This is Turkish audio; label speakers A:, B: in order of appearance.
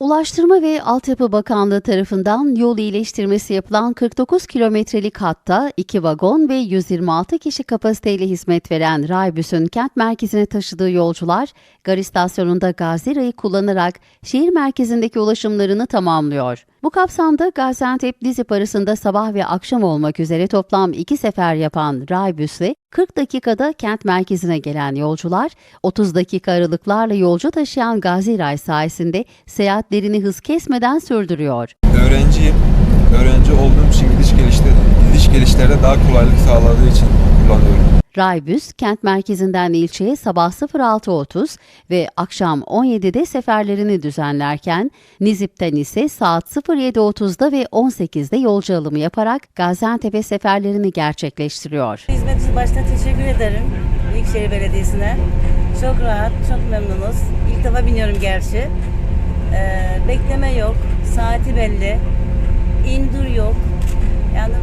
A: Ulaştırma ve Altyapı Bakanlığı tarafından yol iyileştirmesi yapılan 49 kilometrelik hatta 2 vagon ve 126 kişi kapasiteyle hizmet veren Raybüs'ün kent merkezine taşıdığı yolcular, gar istasyonunda Gazi Rayı kullanarak şehir merkezindeki ulaşımlarını tamamlıyor. Bu kapsamda Gaziantep-Dizip arasında sabah ve akşam olmak üzere toplam iki sefer yapan Raybüs'le 40 dakikada kent merkezine gelen yolcular, 30 dakika aralıklarla yolcu taşıyan Gazi Ray sayesinde seyahatlerini hız kesmeden sürdürüyor.
B: Öğrenciyim. Öğrenci olduğum için gidiş gelişte, gidiş gelişlerde daha kolaylık sağladığı için kullanıyorum.
A: Raybüs, kent merkezinden ilçeye sabah 06.30 ve akşam 17'de seferlerini düzenlerken, Nizip'ten ise saat 07.30'da ve 18'de yolcu alımı yaparak Gaziantep'e seferlerini gerçekleştiriyor.
C: Hizmet için başta teşekkür ederim Büyükşehir Belediyesi'ne. Çok rahat, çok memnunuz. İlk defa biniyorum gerçi. Ee, bekleme yok, saati belli, indur yok. Yani